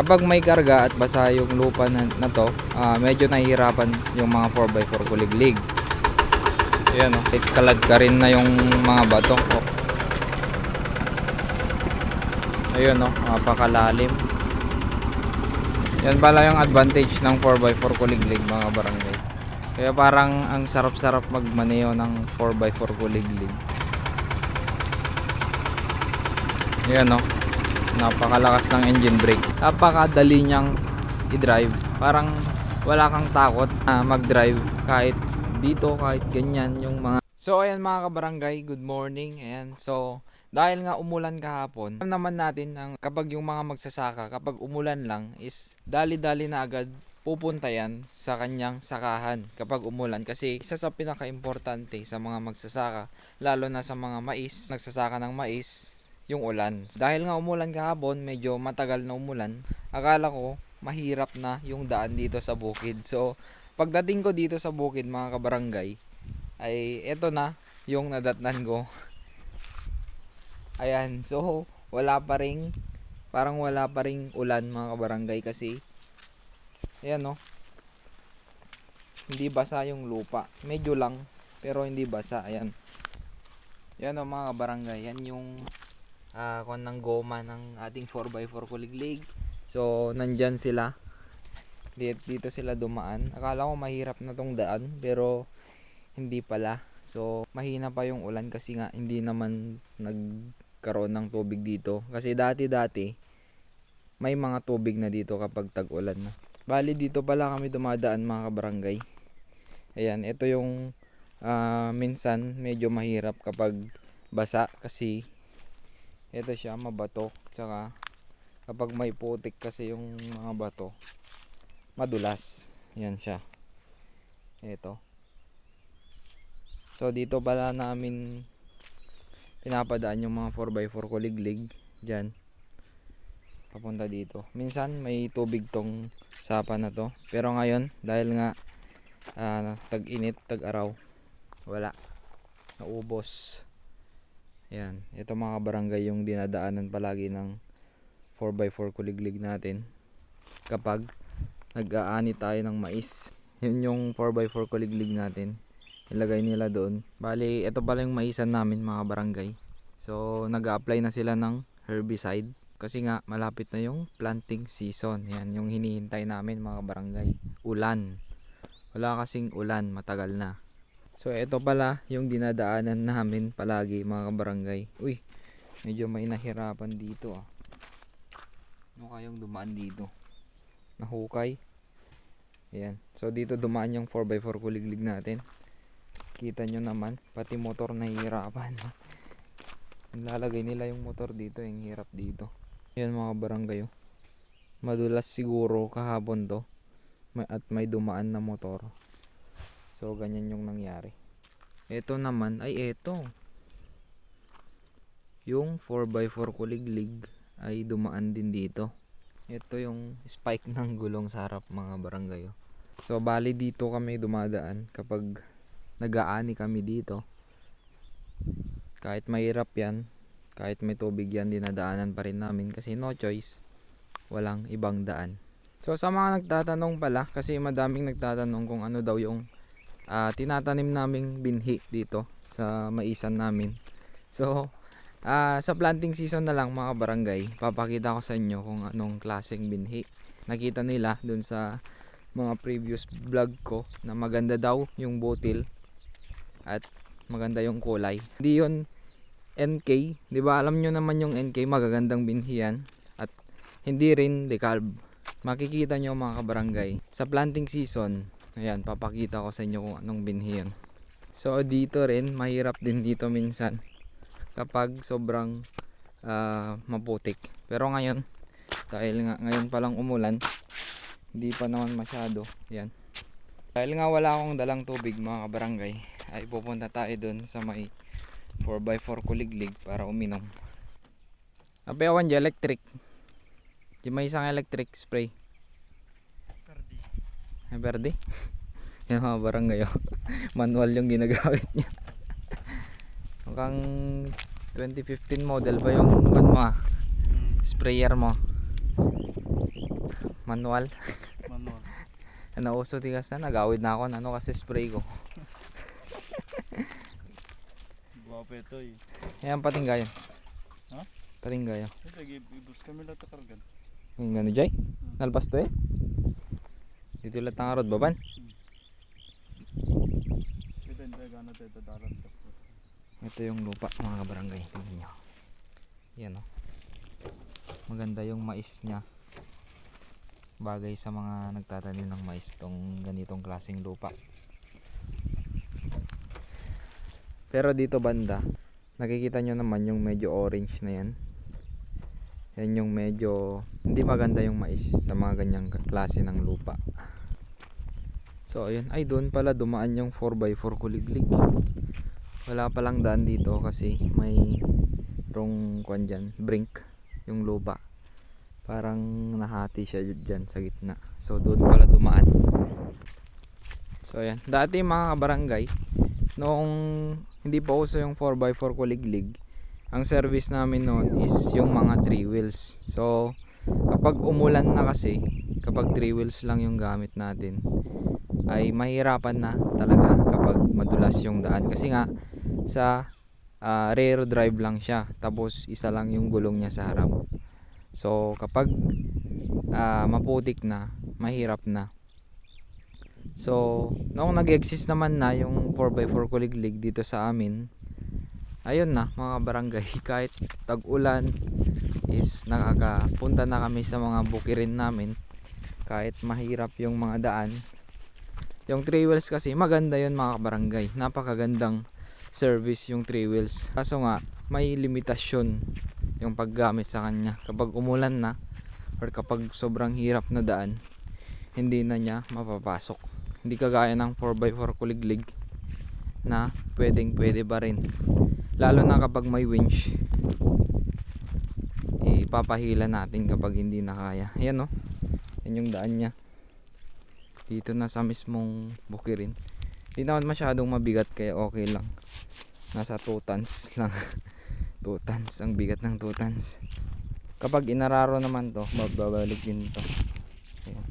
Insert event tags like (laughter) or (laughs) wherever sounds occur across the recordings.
Kapag may karga at basa yung lupa na, na to, ah, medyo nahihirapan yung mga 4x4 kuliglig. Ayan o, oh. kalad ka rin na yung mga bato. Oh. Ayun o, oh, napakalalim. Yan pala yung advantage ng 4x4 kuliglig mga barangay. Kaya parang ang sarap-sarap magmaneo ng 4x4 kuliglig. Yan o. Napakalakas ng engine brake. Napakadali niyang i-drive. Parang wala kang takot na mag-drive kahit dito, kahit ganyan yung mga So ayan mga kabarangay, good morning. Ayan, so dahil nga umulan kahapon, alam naman natin ang kapag yung mga magsasaka, kapag umulan lang is dali-dali na agad pupunta yan sa kanyang sakahan kapag umulan kasi isa sa pinaka-importante sa mga magsasaka lalo na sa mga mais, nagsasaka ng mais yung ulan. Dahil nga umulan kahapon, medyo matagal na umulan, akala ko mahirap na yung daan dito sa bukid. So, pagdating ko dito sa bukid mga kabarangay, ay eto na yung nadatnan ko. (laughs) Ayan, so wala pa ring parang wala pa ring ulan mga kabarangay kasi ayan no. Hindi basa yung lupa. Medyo lang pero hindi basa. Ayan. Yan o mga kabarangay, yan yung ah kung ng goma ng ating 4x4 kuliglig. So, nandyan sila. Dito, dito sila dumaan. Akala ko mahirap na tong daan, pero hindi pala. So, mahina pa yung ulan kasi nga hindi naman nagkaroon ng tubig dito. Kasi dati-dati, may mga tubig na dito kapag tag-ulan na. Bali, dito pala kami dumadaan mga kabarangay. Ayan, ito yung ah, minsan medyo mahirap kapag basa kasi ito siya mabato tsaka kapag may putik kasi yung mga bato madulas. Yan siya. Ito. So dito pala namin pinapadaan yung mga 4x4 kuliglig. Dyan papunta dito. Minsan may tubig tong sapa na to. Pero ngayon dahil nga ah, tag init tag araw wala. Naubos yan. Ito mga barangay yung dinadaanan palagi ng 4x4 kuliglig natin. Kapag nag-aani tayo ng mais (laughs) yun yung 4x4 kuliglig natin. Ilagay nila doon. Bali ito pala yung maisan namin mga barangay so nag apply na sila ng herbicide. Kasi nga malapit na yung planting season. Yan yung hinihintay namin mga barangay ulan. Wala kasing ulan. Matagal na so ito pala yung dinadaanan namin palagi mga barangay uy medyo may nahirapan dito ah ano kayong dumaan dito nahukay Ayan. So dito dumaan yung 4x4 kuliglig natin. Kita nyo naman, pati motor nahihirapan. (laughs) Lalagay nila yung motor dito, yung hirap dito. Ayan mga barangay. oh. Madulas siguro kahapon to. May, at may dumaan na motor. So ganyan yung nangyari. Ito naman ay ito. Yung 4x4 kuliglig ay dumaan din dito. Ito yung spike (laughs) ng gulong sa harap mga barangay. oh. So bali dito kami dumadaan kapag nag-aani kami dito. Kahit mahirap yan, kahit may tubig yan, dinadaanan pa rin namin kasi no choice. Walang ibang daan. So sa mga nagtatanong pala, kasi madaming nagtatanong kung ano daw yung ah, tinatanim naming binhi dito sa maisan namin. So Ah, sa planting season na lang mga barangay, papakita ko sa inyo kung anong klaseng binhi. Nakita nila dun sa mga previous vlog ko na maganda daw yung botil at maganda yung kulay. Hindi yon NK, 'di ba? Alam nyo naman yung NK magagandang binhi yan at hindi rin decalb. Makikita nyo mga kabarangay sa planting season. Ayan, papakita ko sa inyo kung anong binhi yan. So dito rin, mahirap din dito minsan kapag sobrang ah, maputik. Pero ngayon, dahil nga ngayon pa lang umulan, hindi pa naman masyado. Yan. Dahil nga wala akong dalang tubig mga kabarangay, ay pupunta tayo dun sa may 4x4 kuliglig para uminom. Apayawan dyan, electric. Di may isang electric spray. Verde. Yan mga barangay. oh. (laughs) Manual yung ginagamit niya. Mukhang 2015 model ba yung ano mo ah, sprayer mo. Manual. Manual. (laughs) Nauso tigas na. Nagawid na ako ng ano kasi spray ko. (laughs) Guwapo ito eh. Ayan, patinggayo. Ha? Patinggayo. Eh, lagi ibus kami lahat kargan. Yung gano, Jay? Nalpas to eh. Dito lang tanga rod, baban. Ito yung lupa mga barangay. Tingnan nyo. Yan o. Maganda yung mais niya. Bagay sa mga nagtatanim ng mais tong ganitong klaseng lupa. Pero dito banda, nakikita nyo naman yung medyo orange na yan. Yan yung medyo hindi maganda yung mais sa mga ganyang klase ng lupa. So ayun, ay doon pala dumaan yung 4x4 kuliglig. Wala palang daan dito kasi may rong kwan dyan, brink yung lupa. Parang nahati siya dyan sa gitna. So doon pala dumaan. So ayan. Dati mga barangay noong hindi pa uso yung 4x4 kuliglig ang service namin noon is yung mga 3 wheels. So kapag umulan na kasi kapag 3 wheels lang yung gamit natin ay mahirapan na talaga kapag madulas yung daan. Kasi nga sa ah, rear drive lang siya tapos isa lang yung gulong niya sa harap. So kapag ah, maputik na mahirap na. So noong nag-exist naman na yung 4x4 kuliglig dito sa amin ayun na mga barangay (laughs) kahit tag-ulan is nakakapunta na kami sa mga bukirin namin. Kahit mahirap yung mga daan. Yung 3 wheels kasi maganda yun mga barangay. Napakagandang service yung 3 wheels. Kaso nga may limitasyon yung paggamit sa kanya. Kapag umulan na or kapag sobrang hirap na daan hindi na niya mapapasok. Hindi kagaya ng 4x4 kuliglig na pwedeng pwede pa rin lalo na kapag may winch. Ipapahila natin kapag hindi na kaya. Ayan o yan yung daan niya. Dito na sa mismong bukirin hindi naman masyadong mabigat kaya okay lang. Nasa 2 tons lang. (laughs) 2 tons. Ang bigat ng 2 tons. Kapag inararo naman to babalik din to Ayan.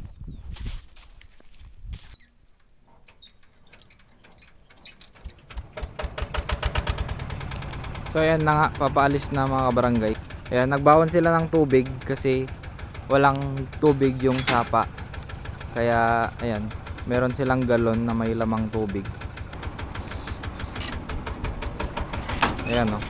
So ayan na nga papaalis na mga barangay ayan nagbawan sila ng tubig kasi walang tubig yung sapa. Kaya ayan meron silang galon na may lamang tubig. Ayan o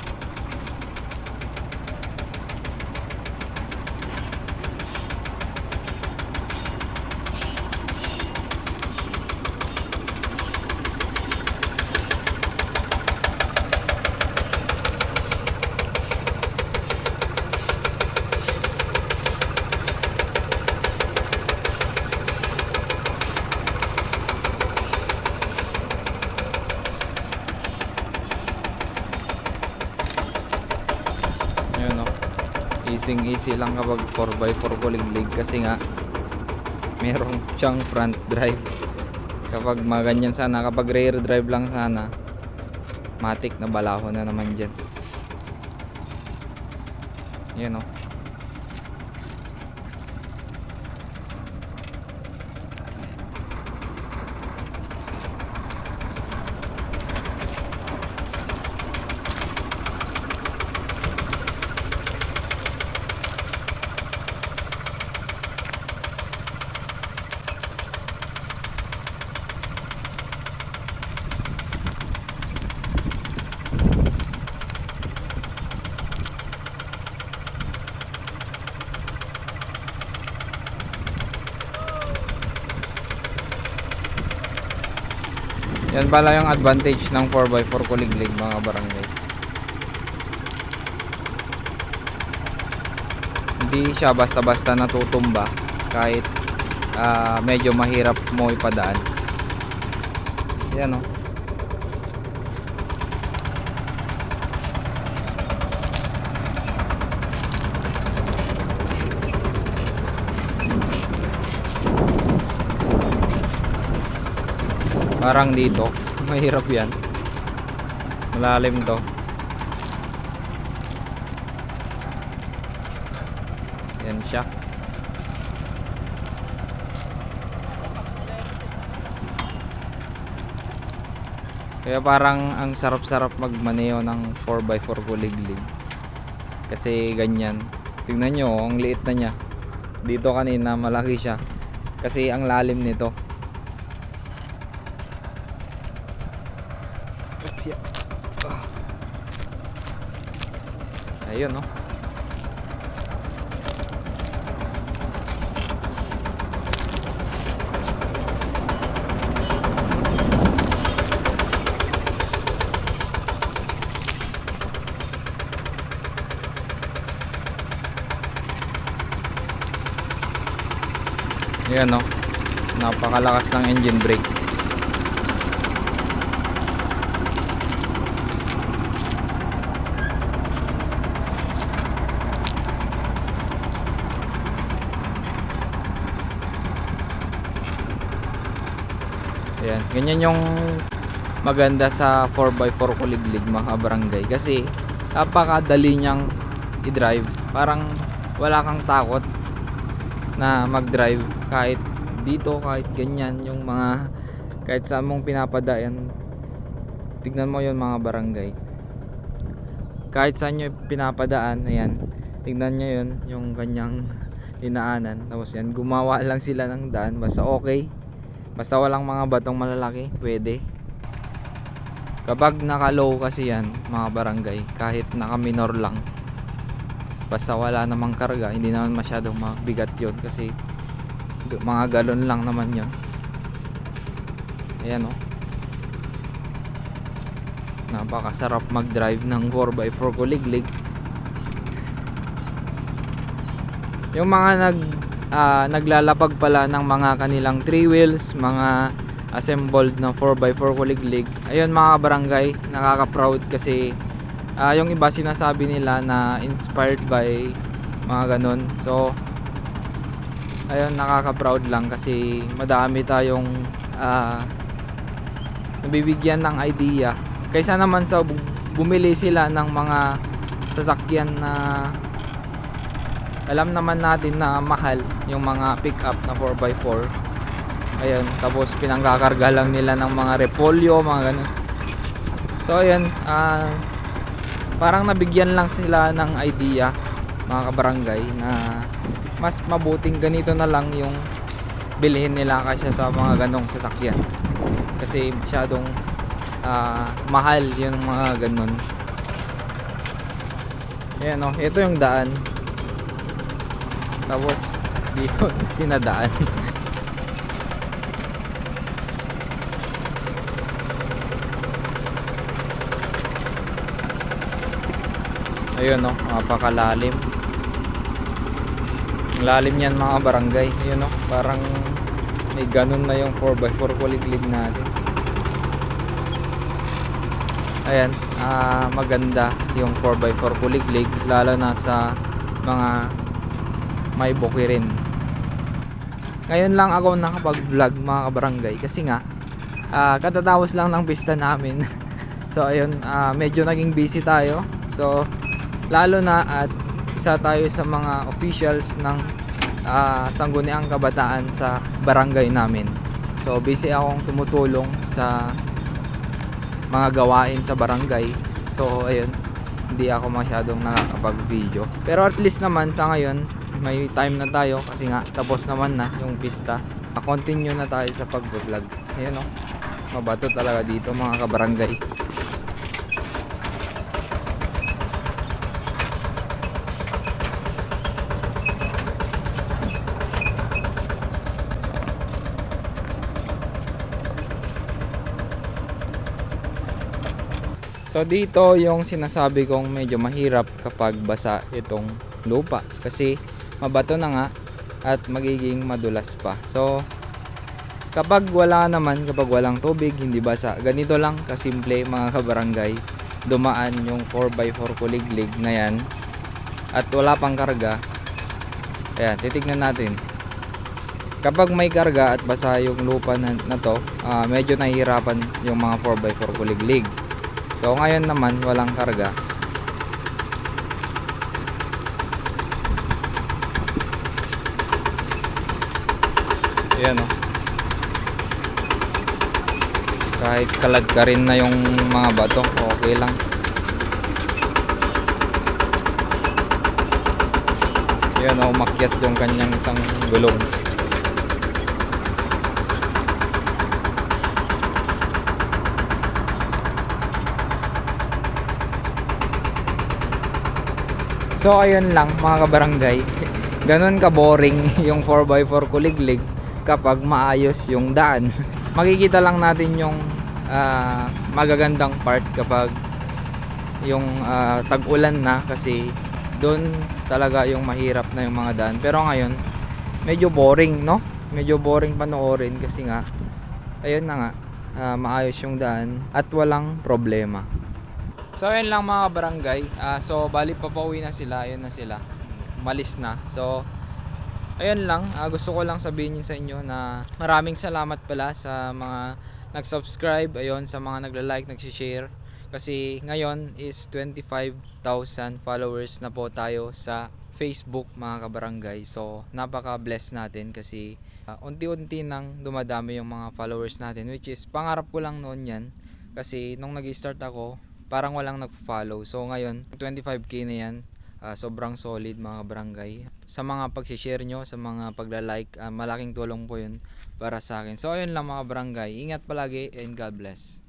Ayan o. Easy easy lang kapag 4x4 kuliglig kasi nga merong siyang front drive. Kapag maganyan sana, kapag rear drive lang sana, matik na balaho na naman dyan. Ayan o. Yan pala yung advantage ng 4x4 kuliglig mga barangay. Hindi siya basta-basta natutumba kahit ah, medyo mahirap mo ipadaan. Yan oh. parang dito. (laughs) Mahirap yan. Malalim to. Yan siya. Kaya parang ang sarap-sarap magmaneo ng 4x4 kuliglig. Kasi ganyan. Tingnan nyo oh, ang liit na niya. Dito kanina malaki siya. Kasi ang lalim nito. Ayun, no? Yan no. Napakalakas ng engine brake. Ayan, ganyan yung maganda sa 4x4 kuliglig mga barangay. Kasi napakadali niyang i-drive. Parang wala kang takot na mag-drive kahit dito kahit ganyan yung mga kahit saan mong pinapadayan. Tignan mo yon mga barangay. Kahit saan nyo pinapadaan ayan. Tignan nyo yun yung kanyang dinaanan. Tapos yan gumawa lang sila ng daan. Basta okay basta walang mga batong malalaki pwede. Kapag naka low kasi yan mga barangay kahit naka minor lang basta wala namang karga hindi naman masyadong mabigat yon kasi mga galon lang naman yon ayan o napakasarap mag drive ng 4x4 kuliglig (laughs) yung mga nag ah, naglalapag pala ng mga kanilang 3 wheels mga assembled na 4x4 kuliglig ayun mga barangay nakaka proud kasi Ah, yung iba sinasabi nila na inspired by mga ganun. So ayun nakaka-proud lang kasi madami tayong ah, nabibigyan ng idea. Kaysa naman sa bu- bumili sila ng mga sasakyan na alam naman natin na mahal yung mga pick-up na 4x4 ayun tapos pinangkakarga lang nila ng mga repolyo mga ganun. So ayun ah parang nabigyan lang sila ng idea mga kabarangay na mas mabuting ganito na lang yung bilhin nila kaysa sa mga ganong sasakyan. Kasi masyadong ah, mahal yung mga ganon ayan o ito yung daan tapos dito (laughs) tinadaan ayun no napakalalim. Ang lalim yan mga barangay. Ayun no parang may ganun na yung 4x4 kuliglig natin. Ayan ah, maganda yung 4x4 kuliglig lalo na sa mga may bukirin ngayon lang ako nakapag vlog mga kabarangay kasi nga ah, katatapos lang ng pista namin (laughs) so ayun ah, medyo naging busy tayo so lalo na at isa tayo sa mga officials ng ah, Sangguniang Kabataan sa barangay namin. So busy akong tumutulong sa mga gawain sa barangay. So ayun, hindi ako masyadong nakakapag-video. Pero at least naman sa ngayon, may time na tayo kasi nga tapos naman na yung pista. Continue na tayo sa pag-vlog. Ayun oh. Mabato talaga dito mga kabarangay. So dito yung sinasabi kong medyo mahirap kapag basa itong lupa kasi mabato na nga at magiging madulas pa. So kapag wala naman, kapag walang tubig, hindi basa, ganito lang kasimple mga kabarangay. Dumaan yung 4x4 kuliglig na yan at wala pang karga. Ayan, titignan natin. Kapag may karga at basa yung lupa na, na to, ah, medyo nahihirapan yung mga 4x4 kuliglig. So ngayon naman walang karga. Ayan o. Kahit kalag ka rin na yung mga bato, okay lang. Yan o, umakyat yung kanyang isang gulong. So ayun lang mga kabarangay. (laughs) Ganon ka boring (laughs) yung 4x4 kuliglig kapag maayos yung daan. (laughs) Makikita lang natin yung ah, magagandang part kapag yung ah, tag-ulan na kasi doon talaga yung mahirap na yung mga daan. Pero ngayon, medyo boring, no? Medyo boring panoorin kasi nga ayun na nga, ah, maayos yung daan at walang problema. So ayun lang mga barangay. Ah, so bali papauwi na sila, ayun na sila. Malis na. So ayun lang, Ah, gusto ko lang sabihin sa inyo na maraming salamat pala sa mga nag-subscribe, ayun sa mga nagla-like, nag-share. Kasi ngayon is 25,000 followers na po tayo sa Facebook mga kabarangay. So napaka-bless natin kasi ah, unti-unti nang dumadami yung mga followers natin which is pangarap ko lang noon yan kasi nung nag-start ako parang walang nagfo-follow. So ngayon, 25k na yan. Ah, sobrang solid mga barangay. Sa mga pag-share nyo, sa mga pagla-like, ah, malaking tulong po yun para sa akin. So ayun lang mga barangay. Ingat palagi and God bless.